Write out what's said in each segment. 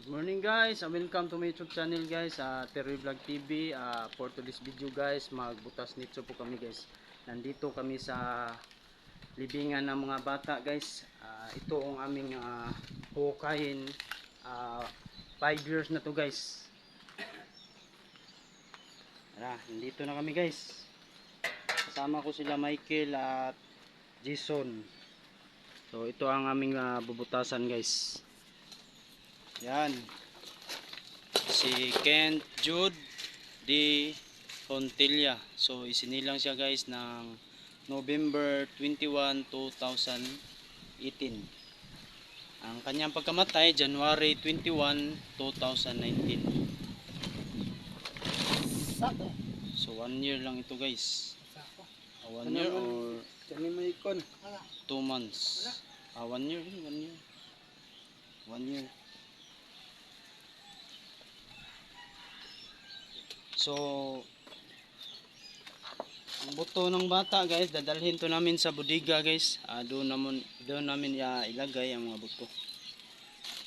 Good morning guys, and welcome to my YouTube channel guys, uh, Terry Vlog TV. Uh, for today's video guys, magbutas nito po kami guys. Nandito kami sa libingan ng mga bata guys. Ah, ito ang aming uh, hukayin. 5 years na to guys. Tara, nandito na kami guys. Kasama ko sila Michael at Jason. So ito ang aming ah, bubutasan guys. Yan. Si Kent Jude D. Fontilla. So isinilang siya guys ng November 21, 2018. Ang kanyang pagkamatay January 21, 2019. Sako. So one year lang ito guys. Ah, one year or two months. Ah, one year, one year. One year. So, ang buto ng bata guys, dadalhin to namin sa bodega guys. Ah, doon naman doon namin ya ilagay ang mga buto.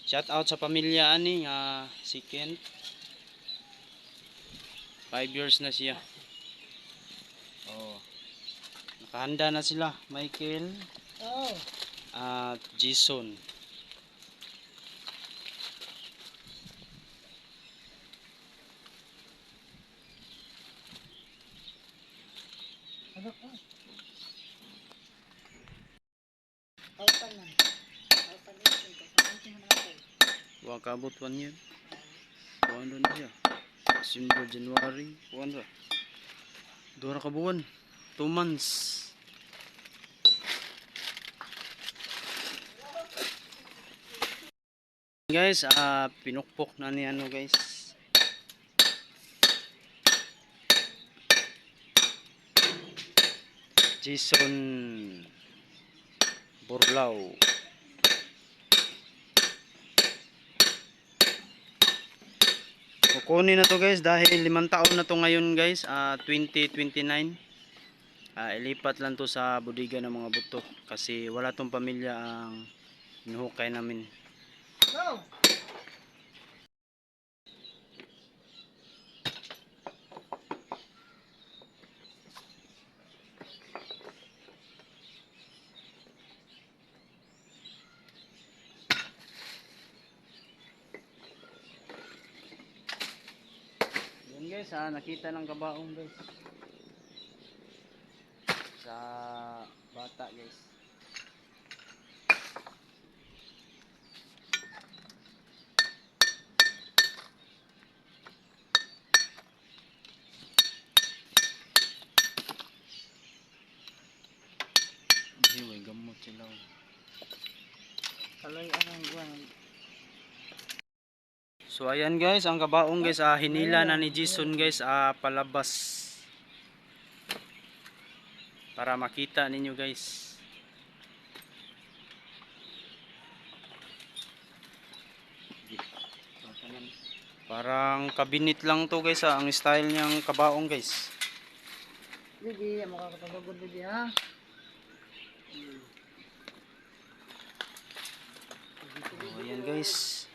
Shout out sa pamilya ani nga si Kent. 5 years na siya. Oh. Nakahanda na sila, Michael Oh. at Jason. Ano ko? Kaupan man. Kaupan din ko. Kaupan din mo natin. Wa kabot year. Kuan doon na siya. December, January, kuan ra. Dua ra ka buwan. Two months. Guys, ah pinukpok na ni ano guys. Jason Borlao. Kukunin na to guys dahil limang taon na to ngayon guys, ah 2029. Ah ilipat lang to sa bodega ng mga buto kasi wala tong pamilya ang inuhukay namin. Go. Guys ha, nakita ng kabaong guys. Sa bata guys. Hiway gamot sila. oh. Kalay anong buwan. So ayan guys, ang kabaong guys, ah, hinila na ni Jason guys, ah, palabas. Para makita ninyo guys. Parang kabinet lang to guys, ah, ang style niyang kabaong guys. Bibi, makakapagod bibi ha. So, ayan guys.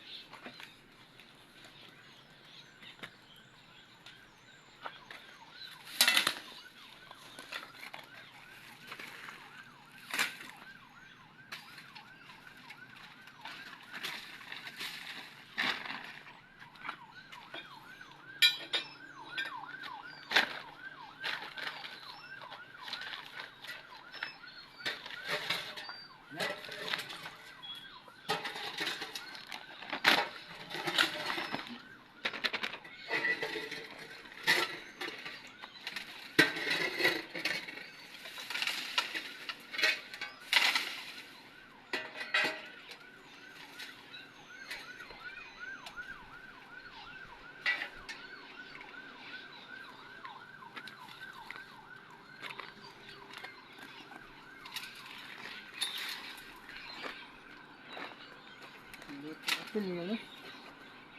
Apil niyo no?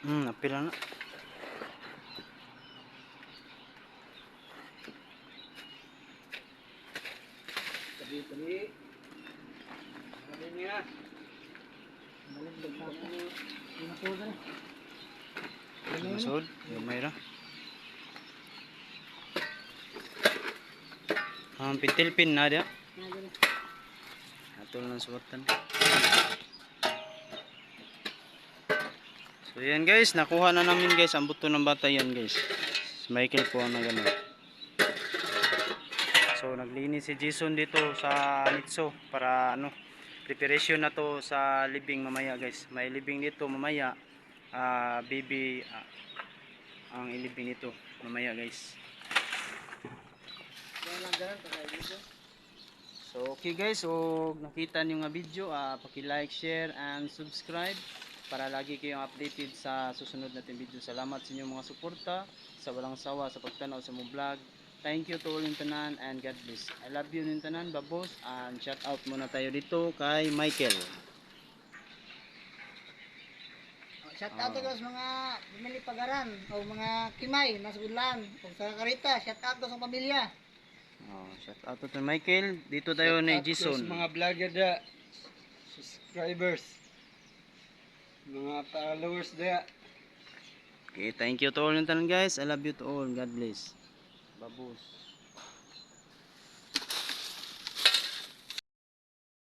Hmm, napila na. Tabi, tabi. Niya. Balik, balik ako. Yung po Masud, gamay ra. Ang pitilpin na dia. Atol ng suwatan. So yan guys, nakuha na namin guys ang buto ng bata yan guys. Si Michael po ang nagano. So naglinis si Jason dito sa Nitso para ano, preparation na to sa libing mamaya guys. May libing dito mamaya. Ah, baby ah, ang ilibing nito mamaya guys. So okay guys, so nakita niyo nga video, ah paki-like, share and subscribe para lagi kayong updated sa susunod natin video. Salamat sa inyong mga suporta, sa walang sawa sa pagtanaw sa mong vlog. Thank you to all yung tanan and God bless. I love you yung tanan, babos. And shout out muna tayo dito kay Michael. Shout out Ah. ko sa mga bumili pagaran o mga kimay nasa Budlan o sa Karita. Shout out sa pamilya. Oh, shout out to Michael. Dito tayo ni Jason. mga vlogger da, subscribers, mga followers da. Okay, thank you to all yung tanan guys. I love you to all. God bless. Babos.